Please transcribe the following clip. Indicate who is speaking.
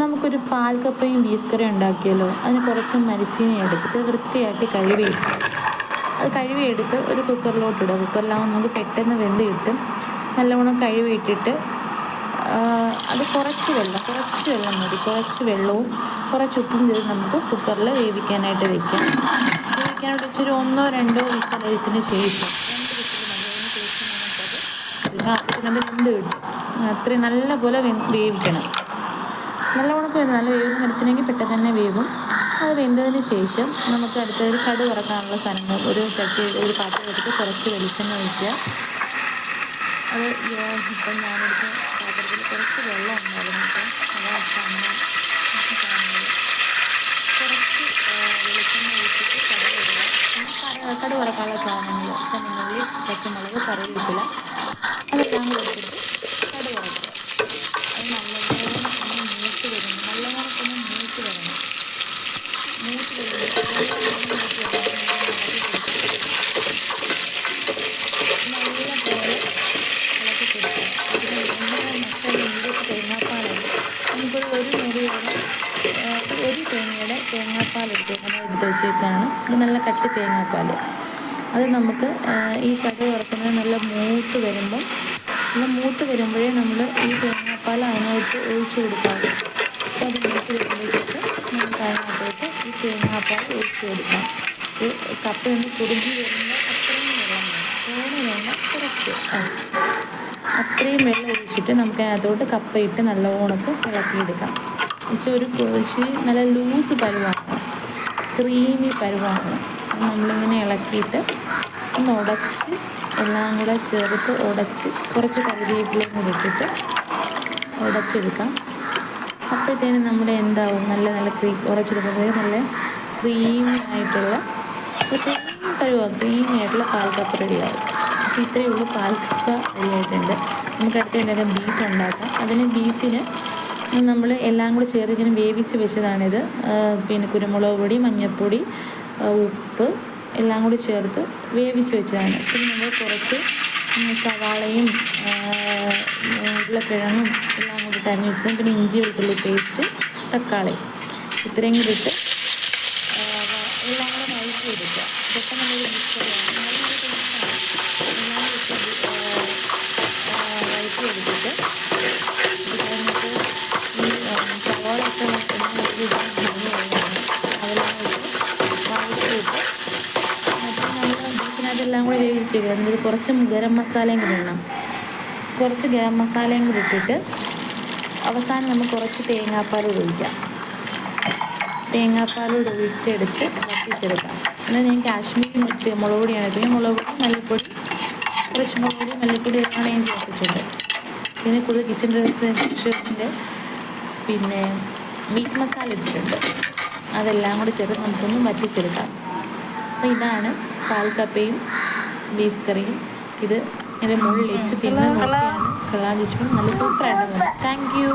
Speaker 1: നമുക്കൊരു പാൽ കപ്പയും ബീഫ് കറിയും ഉണ്ടാക്കിയല്ലോ അതിന് കുറച്ച് മരിച്ചീനി എടുത്തിട്ട് വൃത്തിയാക്കി കഴുകിയിട്ട് അത് കഴുകിയെടുത്ത് ഒരു കുക്കറിലോട്ട് ഇടുക കുക്കറിലാവുമ്പോൾ നമുക്ക് പെട്ടെന്ന് വെന്ത് കിട്ടും. നല്ലവണ്ണം കഴുകിയിട്ടിട്ട് അത് കുറച്ച് വെള്ളം കുറച്ച് വെള്ളം മതി. കുറച്ച് വെള്ളവും കുറച്ച് ഉപ്പും ചെയ്ത് നമുക്ക് കുക്കറിൽ വേവിക്കാനായിട്ട് വെക്കാം. വേവിക്കാനായിട്ട് ഇച്ചിരി ഒന്നോ രണ്ടോ വിസലൈസിന് ശേഷം രണ്ട് വിസിൽ ശേഷം നമുക്കത് ആവശ്യത്തിന് വെന്ത് കിട്ടും. അത്രയും നല്ലപോലെ വേവിക്കണം. നല്ല പോയി നല്ല വേവ് മരിച്ചിട്ടുണ്ടെങ്കിൽ പെട്ടെന്ന് തന്നെ വേവും അത് വെന്തതിന് ശേഷം നമുക്ക് അടുത്ത ഒരു കടു കുറക്കാനുള്ള സാധനങ്ങൾ ഒരു ചട്ടി ഒരു പാത്രം എടുത്ത് കുറച്ച് വെളിച്ചെണ്ണ ഒഴിക്കുക. അത് ഇപ്പം ഞാനെടുത്ത പാത്രത്തിൽ കുറച്ച് വെള്ളം ഉണ്ടായിരുന്നു കടുവറക്കാനുള്ള അതാണ് കുറച്ച് വെളിച്ചെണ്ണ ഒഴിച്ചിട്ട് കടുക് സാധനങ്ങൾ പച്ചമുളക് കറിവേപ്പില അതെല്ലാം കൊടുത്തിട്ട് കടു വറക്കുക അത് നല്ലപോലെ ഒന്ന് മൂത്ത് വരുന്നു നല്ലപോലെ തന്നെ മൂത്ത് വരണം മൂത്ത് നല്ലപോലെ ഇളക്കി കൊടുക്കുക പിന്നെ നമ്മുടെ മസാല ഇഞ്ചി തേങ്ങാപ്പാലാണ് നമുക്കൊരു ഒരു മുറിയോടെ ഒരു തേങ്ങയുടെ തേങ്ങാപ്പാൽ എടുത്ത് നമ്മൾ എടുത്ത് വെച്ചിട്ടാണ് ഇത് നല്ല കട്ടി തേങ്ങാപ്പാൽ അത് നമുക്ക് ഈ കടുക് വറുക്കുന്നത് നല്ല മൂത്ത് വരുമ്പം നല്ല മൂത്ത് വരുമ്പോഴേ നമ്മൾ ഈ തേങ്ങാപ്പാൽ അതിനായിട്ട് ഒഴിച്ചു കൊടുക്കാവൂ അപ്പോൾ അത് മൂത്ത് വരുമ്പോഴത്തേക്ക് നമുക്ക് അതിനകത്തോട്ട് ഈ തേങ്ങാപ്പാൽ ഒഴിച്ച് കൊടുക്കാം. ഈ കപ്പ ഒന്ന് കുടുങ്ങി വരുമ്പോൾ അത്രയും വെള്ളം വേണം. വേണം കുറച്ച്. അത്രയും വെള്ളം ഒഴിച്ചിട്ട് നമുക്ക് അതിനകത്തോട്ട് കപ്പയിട്ട് നല്ലോണക്ക് ഇളക്കിയെടുക്കാം. എന്നുവെച്ചാൽ ഒരു കുറച്ച് നല്ല ലൂസ് പരുവാണ് ക്രീമി പരുവാണ് നമ്മളിങ്ങനെ ഇളക്കിയിട്ട് ഒന്ന് ഉടച്ച് എല്ലാം കൂടെ ചേർത്ത് ഉടച്ച് കുറച്ച് കറിവേപ്പിലയും കൂടി ഇട്ടിട്ട് ഉടച്ചെടുക്കാം. അപ്പോഴത്തേനും നമ്മുടെ എന്താവും? നല്ല നല്ല ക്രീ ഉറച്ചെടുക്കുമ്പോഴേ നല്ല ക്രീമി ആയിട്ടുള്ള കഴിവാ ക്രീമി ആയിട്ടുള്ള പാൽക്കപ്പ റെഡിയാവും അപ്പോൾ ഇത്രയേ ഉള്ളൂ. പാൽക്കപ്പ റെഡിയായിട്ടുണ്ട് നമുക്ക് അടുത്ത് എന്തെങ്കിലും ബീഫ് ഉണ്ടാക്കാം. അതിന് ബീഫിന് നമ്മൾ എല്ലാം കൂടി ചേർത്ത് ഇങ്ങനെ വേവിച്ച് വെച്ചതാണിത്. പിന്നെ കുരുമുളക് പൊടി മഞ്ഞൾപ്പൊടി ഉപ്പ് എല്ലാം കൂടി ചേർത്ത് വേവിച്ച് വെച്ചതാണ്. പിന്നെ നമ്മൾ കുറച്ച് സവാളയും ഉരുളക്കിഴങ്ങും എല്ലാം കൂടി അരിഞ്ഞ് വെച്ചത് പിന്നെ ഇഞ്ചി വെളുത്തുള്ളി പേസ്റ്റ് തക്കാളി ഇത്രയും കൂടി ഇട്ട് എല്ലാം കൂടെ വഴറ്റി എടുക്കുക പെട്ടെന്ന് നല്ലൊരു മിക്സറാണ് എല്ലാം കൂടി വഴറ്റി എടുത്തിട്ട് നമുക്ക് ഈ സവാള എണ്ണ അതെല്ലാം ഇട്ട് വഴറ്റിയിട്ട് അതെല്ലാം കൂടി വേവിച്ചിട്ട് എന്നിട്ട് കുറച്ച് ഗരം മസാലയും കൂടി ഇടണം. കുറച്ച് ഗരം മസാലയും കൂടി ഇട്ടിട്ട് അവസാനം നമുക്ക് കുറച്ച് തേങ്ങാപ്പാൽ ഒഴിക്കാം. തേങ്ങാപ്പാൽ ഒഴിച്ചെടുത്ത് വറ്റിച്ചെടുക്കാം. എന്നാൽ ഞാൻ കാശ്മീരി മുച്ച് മുളക് പൊടിയാണ് പിന്നെ മുളക് പൊടി മല്ലിപ്പൊടി കുറച്ച് മുളക് പൊടി മല്ലിപ്പൊടി എല്ലാം ഞാൻ ചേർത്തിട്ടുണ്ട്. പിന്നെ കൂടുതൽ കിച്ചൺ ഡ്രസ്സിന്റെ പിന്നെ മീറ്റ് മസാല ഇട്ടിട്ടുണ്ട്. അതെല്ലാം കൂടി ചേർത്ത് നമുക്കൊന്ന് വറ്റിച്ചെടുക്കാം. അപ്പോൾ ഇതാണ് പാൽക്കപ്പയും ബീഫ് കറിയും. ഇത് എന്റെ മുകളിൽ വെച്ച് പിന്നെ നോക്കിയാണ്. കളാൻ നല്ല സൂപ്പറായിട്ട് താങ്ക് യു